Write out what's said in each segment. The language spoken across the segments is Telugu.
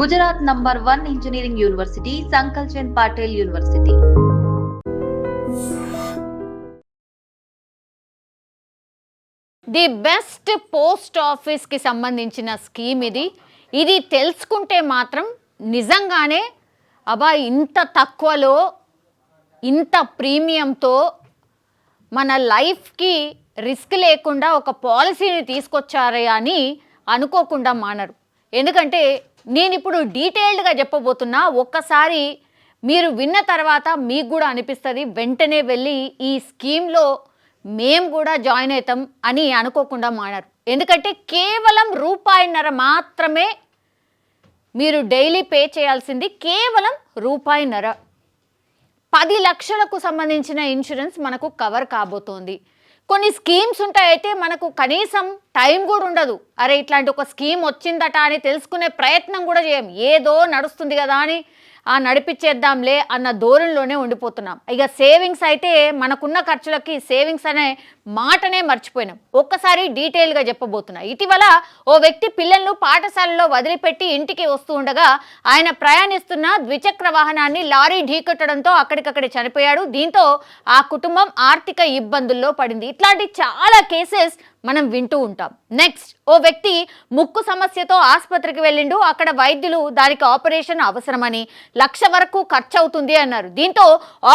Gujarat number one engineering university Sankalchand Patel university. The best post ఆఫీస్కి సంబంధించిన స్కీమ్ ఇది. ఇది తెలుసుకుంటే మాత్రం నిజంగానే అబ్బా ఇంత తక్కువలో ఇంత ప్రీమియంతో మన లైఫ్కి రిస్క్ లేకుండా ఒక పాలసీని తీసుకొచ్చారే అని అనుకోకుండా మానరు. ఎందుకంటే నేను ఇప్పుడు డీటెయిల్డ్గా చెప్పబోతున్నా ఒక్కసారి మీరు విన్న తర్వాత మీకు కూడా అనిపిస్తుంది వెంటనే వెళ్ళి ఈ స్కీమ్లో మేము కూడా జాయిన్ అవుతాం అని అనుకోకుండా మానారు ఎందుకంటే కేవలం రూపాయిన్నర మాత్రమే మీరు డైలీ పే చేయాల్సింది కేవలం రూపాయిన్నర. పది లక్షలకు సంబంధించిన ఇన్సూరెన్స్ మనకు కవర్ కాబోతోంది. కొన్ని స్కీమ్స్ ఉంటాయైతే మనకు కనీసం టైం కూడా ఉండదు. అరే ఇట్లాంటి ఒక స్కీమ్ వచ్చిందట అని తెలుసుకునే ప్రయత్నం కూడా చేయం. ఏదో నడుస్తుంది కదా అని ఆ నడిపించేద్దాంలే అన్న ధోరణిలోనే ఉండిపోతున్నాం. ఇక సేవింగ్స్ అయితే మనకున్న ఖర్చులకి సేవింగ్స్ అనే మాటనే మర్చిపోయినాం. ఒక్కసారి డీటెయిల్గా చెప్పబోతున్నా. ఇటీవల ఓ వ్యక్తి పిల్లలను పాఠశాలలో వదిలిపెట్టి ఇంటికి వస్తూ ఉండగా ఆయన ప్రయాణిస్తున్న ద్విచక్ర వాహనాన్ని లారీ ఢీకొట్టడంతో అక్కడికక్కడే చనిపోయాడు. దీంతో ఆ కుటుంబం ఆర్థిక ఇబ్బందుల్లో పడింది. ఇట్లాంటి చాలా కేసెస్ మనం వింటూ ఉంటాం. నెక్స్ట్ ఓ వ్యక్తి ముక్కు సమస్యతో ఆసుపత్రికి వెళ్ళిండు. అక్కడ వైద్యులు దానికి ఆపరేషన్ అవసరమని లక్ష వరకు ఖర్చు అవుతుంది అన్నారు. దీంతో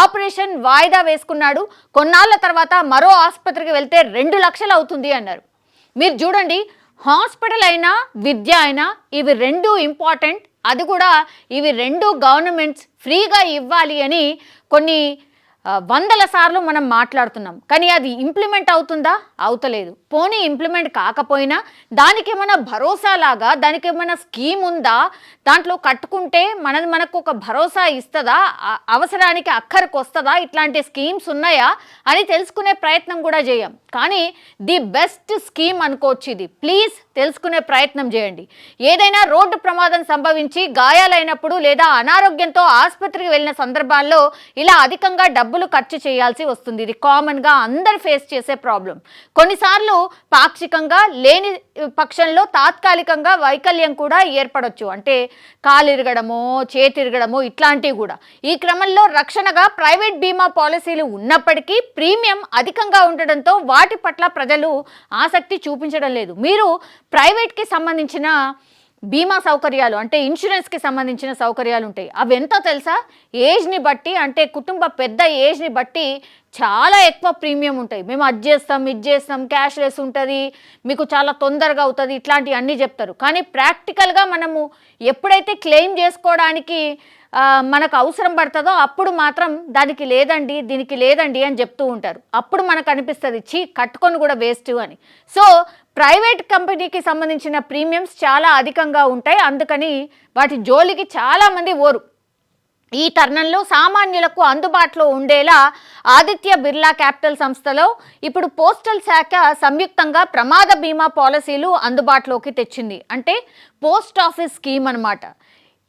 ఆపరేషన్ వాయిదా వేసుకున్నాడు. కొన్నాళ్ళ తర్వాత మరో ఆసుపత్రికి వెళ్తే రెండు లక్షలు అవుతుంది అన్నారు. మీరు చూడండి హాస్పిటల్ అయినా విద్య అయినా ఇవి రెండు ఇంపార్టెంట్. అది కూడా ఇవి రెండు గవర్నమెంట్స్ ఫ్రీగా ఇవ్వాలి అని కొన్ని వందల సార్లు మనం మాట్లాడుతున్నాం. కానీ అది ఇంప్లిమెంట్ అవుతుందా? అవుతలేదు. పోనీ ఇంప్లిమెంట్ కాకపోయినా దానికి ఏమైనా భరోసా లాగా దానికి ఏమైనా స్కీమ్ ఉందా? దాంట్లో కట్టుకుంటే మనది మనకు ఒక భరోసా ఇస్తుందా? అవసరానికి అక్కరికి వస్తుందా? ఇట్లాంటి స్కీమ్స్ ఉన్నాయా? అని తెలుసుకునే ప్రయత్నం కూడా చేయం. కానీ ది బెస్ట్ స్కీమ్ అనుకోవచ్చు ఇది. ప్లీజ్ తెలుసుకునే ప్రయత్నం చేయండి. ఏదైనా రోడ్డు ప్రమాదం సంభవించి గాయాలైనప్పుడు లేదా అనారోగ్యంతో ఆసుపత్రికి వెళ్ళిన సందర్భాల్లో ఇలా అధికంగా డబ్బు డబ్బులు ఖర్చు చేయాల్సి వస్తుంది. ఇది కామన్గా అందరు ఫేస్ చేసే ప్రాబ్లం కొన్నిసార్లు పాక్షికంగా లేని పక్షంలో తాత్కాలికంగా వైకల్యం కూడా ఏర్పడవచ్చు అంటే కాలిరగడము చేతిరగడము ఇట్లాంటివి కూడా. ఈ క్రమంలో రక్షణగా ప్రైవేట్ బీమా పాలసీలు ఉన్నప్పటికీ ప్రీమియం అధికంగా ఉండడంతో వాటి పట్ల ప్రజలు ఆసక్తి చూపించడం లేదు. మీరు ప్రైవేట్కి సంబంధించిన బీమా సౌకర్యాలు అంటే ఇన్సూరెన్స్కి సంబంధించిన సౌకర్యాలు ఉంటాయి. అవి ఎంతో తెలుసా? ఏజ్ని బట్టి అంటే కుటుంబ పెద్ద ఏజ్ని బట్టి చాలా ఎక్కువ ప్రీమియం ఉంటాయి. మేము అది చేస్తాం ఇది చేస్తాం క్యాష్ లెస్ ఉంటుంది మీకు చాలా తొందరగా అవుతుంది ఇట్లాంటివి అన్నీ చెప్తారు. కానీ ప్రాక్టికల్గా మనము ఎప్పుడైతే క్లెయిమ్ చేసుకోవడానికి మనకు అవసరం పడుతుందో అప్పుడు మాత్రం దానికి లేదండి దీనికి లేదండి అని చెప్తూ ఉంటారు. అప్పుడు మనకు అనిపిస్తుంది చీ కట్టుకొని కూడా వేస్ట్ అని. సో ప్రైవేట్ కంపెనీకి సంబంధించిన ప్రీమియమ్స్ చాలా అధికంగా ఉంటాయి. అందుకని వాటి జోలికి చాలామంది ఓరు. ఈ తరుణంలో సామాన్యులకు అందుబాటులో ఉండేలా ఆదిత్య బిర్లా క్యాపిటల్ సంస్థలో ఇప్పుడు పోస్టల్ శాఖ సంయుక్తంగా ప్రమాద బీమా పాలసీలు అందుబాటులోకి తెచ్చింది. అంటే పోస్ట్ ఆఫీస్ స్కీమ్ అన్నమాట.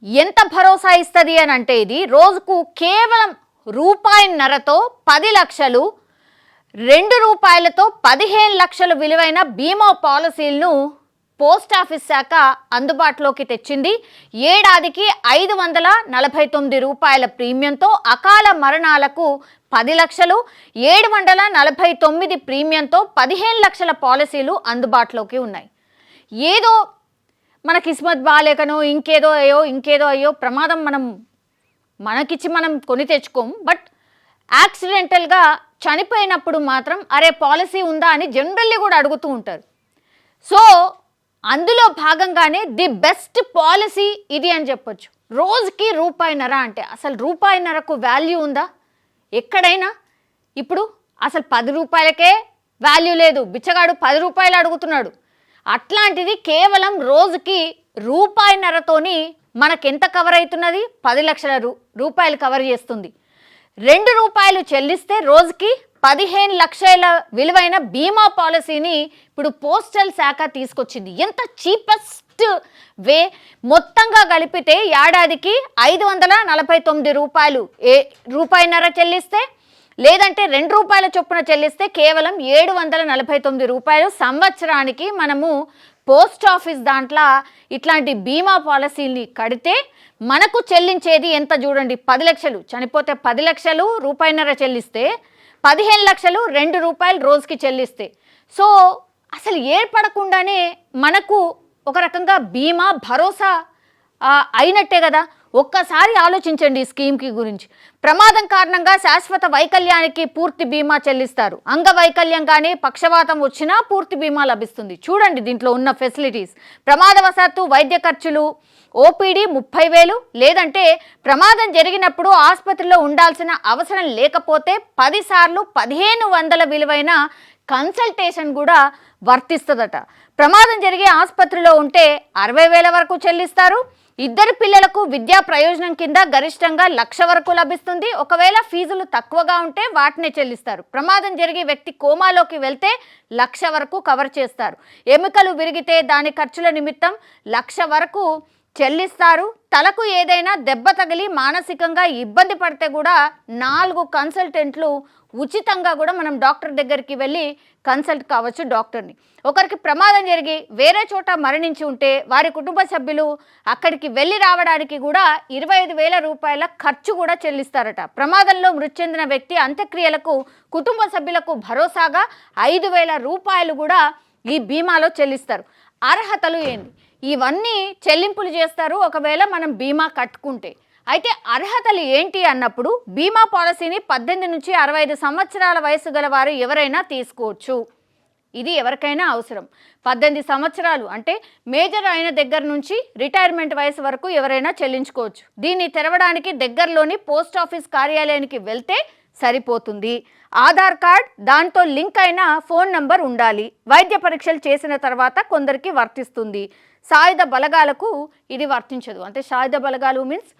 ఎంత భరోసా ఇస్తుంది అని అంటే ఇది రోజుకు కేవలం రూపాయిన్నరతో పది లక్షలు రెండు రూపాయలతో పదిహేను లక్షల విలువైన బీమా పాలసీలను పోస్ట్ ఆఫీస్ శాఖ అందుబాటులోకి తెచ్చింది. ఏడాదికి ఐదు వందల నలభై తొమ్మిది రూపాయల ప్రీమియంతో అకాల మరణాలకు పది లక్షలు ఏడు వందల నలభై తొమ్మిది ప్రీమియంతో పదిహేను లక్షల పాలసీలు అందుబాటులోకి ఉన్నాయి. ఏదో మన కిస్మత్ బాగాలేకనో ఇంకేదో అయ్యో ఇంకేదో అయ్యో ప్రమాదం మనం మనకిచ్చి మనం కొని తెచ్చుకోం. బట్ యాక్సిడెంటల్గా చనిపోయినప్పుడు మాత్రం అరే పాలసీ ఉందా? అని జనరల్లీ కూడా అడుగుతూ ఉంటారు. సో అందులో భాగంగానే ది బెస్ట్ పాలసీ ఇది అని చెప్పొచ్చు. రోజుకి రూపాయిన్నర అంటే అసలు రూపాయిన్నరకు వాల్యూ ఉందా? ఎక్కడైనా. ఇప్పుడు అసలు పది రూపాయలకే వాల్యూ లేదు. బిచ్చగాడు పది రూపాయలు అడుగుతున్నాడు. అట్లాంటిది కేవలం రోజుకి రూపాయిన్నరతోని మనకెంత కవర్ అవుతున్నది? పది లక్షల రూ రూపాయలు కవర్ చేస్తుంది. రెండు రూపాయలు చెల్లిస్తే రోజుకి పదిహేను లక్షల విలువైన బీమా పాలసీని ఇప్పుడు పోస్టల్ శాఖ తీసుకొచ్చింది. ఎంత చీపెస్ట్ వే మొత్తంగా కలిపితే ఏడాదికి ఐదు వందల నలభై తొమ్మిది రూపాయలు ఏ రూపాయిన్నర చెల్లిస్తే? లేదంటే రెండు రూపాయల చొప్పున చెల్లిస్తే కేవలం ఏడు వందల నలభై తొమ్మిది రూపాయలు. సంవత్సరానికి మనము పోస్ట్ ఆఫీస్ దాంట్లో ఇట్లాంటి బీమా పాలసీని కడితే మనకు చెల్లించేది ఎంత చూడండి? పది లక్షలు. చనిపోతే పది లక్షలు రూపాయిన్నర చెల్లిస్తే పదిహేను లక్షలు రెండు రూపాయలు రోజుకి చెల్లిస్తే. సో అసలు ఏర్పడకుండానే మనకు ఒక రకంగా బీమా భరోసా అయినట్టే కదా? ఒక్కసారి ఆలోచించండి ఈ స్కీమ్కి గురించి. ప్రమాదం కారణంగా శాశ్వత వైకల్యానికి పూర్తి బీమా చెల్లిస్తారు. అంగవైకల్యం కానీ పక్షవాతం వచ్చినా పూర్తి బీమా లభిస్తుంది. చూడండి దీంట్లో ఉన్న ఫెసిలిటీస్. ప్రమాదవశాత్తు వైద్య ఖర్చులు ఓపీడీ ముప్పై వేలు లేదంటే ప్రమాదం జరిగినప్పుడు ఆసుపత్రిలో ఉండాల్సిన అవసరం లేకపోతే పదిసార్లు పదిహేను వందల విలువైన కన్సల్టేషన్ కూడా వర్తిస్తుందట. ప్రమాదం జరిగే ఆసుపత్రిలో ఉంటే అరవై వేల వరకు చెల్లిస్తారు. ఇద్దరు పిల్లలకు విద్యా ప్రయోజనం కింద గరిష్టంగా లక్ష వరకు లభిస్తుంది. ఒకవేళ ఫీజులు తక్కువగా ఉంటే వాటినే చెల్లిస్తారు. ప్రమాదం జరిగే వ్యక్తి కోమాలోకి వెళ్తే లక్ష వరకు కవర్ చేస్తారు. ఎముకలు విరిగితే దాని ఖర్చుల నిమిత్తం లక్ష వరకు చెల్లిస్తారు. తలకు ఏదైనా దెబ్బ తగిలి మానసికంగా ఇబ్బంది పడితే కూడా నాలుగు కన్సల్టెంట్లు ఉచితంగా కూడా మనం డాక్టర్ దగ్గరికి వెళ్ళి కన్సల్ట్ కావచ్చు డాక్టర్ని. ఒకరికి ప్రమాదం జరిగి వేరే చోట మరణించి ఉంటే వారి కుటుంబ సభ్యులు అక్కడికి వెళ్ళి రావడానికి కూడా ఇరవై ఐదు వేల రూపాయల ఖర్చు కూడా చెల్లిస్తారట. ప్రమాదంలో మృతి చెందిన వ్యక్తి అంత్యక్రియలకు కుటుంబ సభ్యులకు భరోసాగా ఐదు వేల రూపాయలు కూడా ఈ బీమాలో చెల్లిస్తారు. అర్హతలు ఏంటి? ఇవన్నీ చెల్లింపులు చేస్తారు. ఒకవేళ మనం బీమా కట్టుకుంటే. అయితే అర్హతలు ఏంటి అన్నప్పుడు బీమా పాలసీని పద్దెనిమిది నుంచి అరవై ఐదు సంవత్సరాల వయసు గల వారు ఎవరైనా తీసుకోవచ్చు. ఇది ఎవరికైనా అవసరం. పద్దెనిమిది సంవత్సరాలు అంటే మేజర్ అయిన దగ్గర నుంచి రిటైర్మెంట్ వయసు వరకు ఎవరైనా చెల్లించుకోవచ్చు. దీన్ని తెరవడానికి దగ్గరలోని పోస్ట్ ఆఫీస్ కార్యాలయానికి వెళ్తే సరిపోతుంది. ఆధార్ కార్డ్ దాంతో లింక్ అయిన ఫోన్ నంబర్ ఉండాలి. వైద్య పరీక్షలు చేసిన తర్వాత కొందరికి వర్తిస్తుంది. సాయుధ బలగాలకు ఇది వర్తించదు. అంటే సాయుధ బలగాలు మీన్స్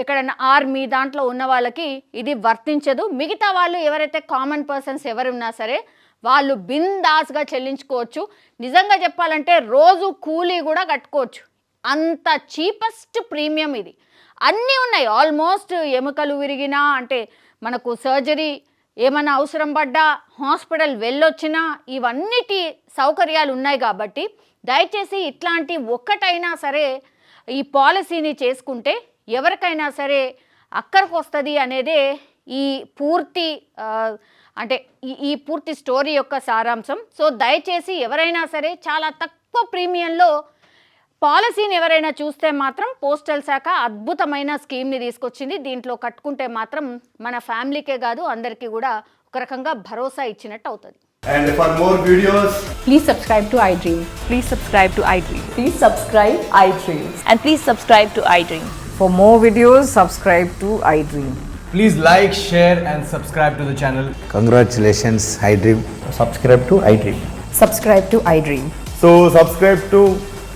ఎక్కడైనా ఆర్మీ దాంట్లో ఉన్న వాళ్ళకి ఇది వర్తించదు. మిగతా వాళ్ళు ఎవరైతే కామన్ పర్సన్స్ ఎవరున్నా సరే వాళ్ళు బిందాస్గా చెల్లించుకోవచ్చు. నిజంగా చెప్పాలంటే రోజు కూలీ కూడా కట్టుకోవచ్చు. అంత చీపెస్ట్ ప్రీమియం ఇది. అన్నీ ఉన్నాయి. ఆల్మోస్ట్ ఎముకలు విరిగినా అంటే మనకు సర్జరీ ఏమైనా అవసరం పడ్డా హాస్పిటల్ వెళ్ళొచ్చినా ఇవన్నిటి సౌకర్యాలు ఉన్నాయి కాబట్టి దయచేసి ఇట్లాంటి ఒక్కటైనా సరే ఈ పాలసీని చేసుకుంటే ఎవరికైనా సరే అక్కడికి వస్తుంది అనేదే ఈ పూర్తి అంటే ఈ పూర్తి స్టోరీ యొక్క సారాంశం. సో దయచేసి ఎవరైనా సరే చాలా తక్కువ ప్రీమియంలో పాలసీని ఎవరైనా చూస్తే మాత్రం పోస్టల్ శాఖ అద్భుతమైన స్కీమ్ని తీసుకొచ్చింది దీంట్లో కట్టుకుంటే మాత్రం మన ఫ్యామిలీకే కాదు అందరికీ కూడా ఒక రకంగా భరోసా ఇచ్చినట్టు అవుతుంది And for more videos, Please subscribe to iDream. Please subscribe to iDream. Please subscribe iDream. And please subscribe to iDream. For more videos, subscribe to iDream. please like, share, and subscribe to the channel. Congratulations, iDream. subscribe to iDream. Subscribe to iDream. So, subscribe to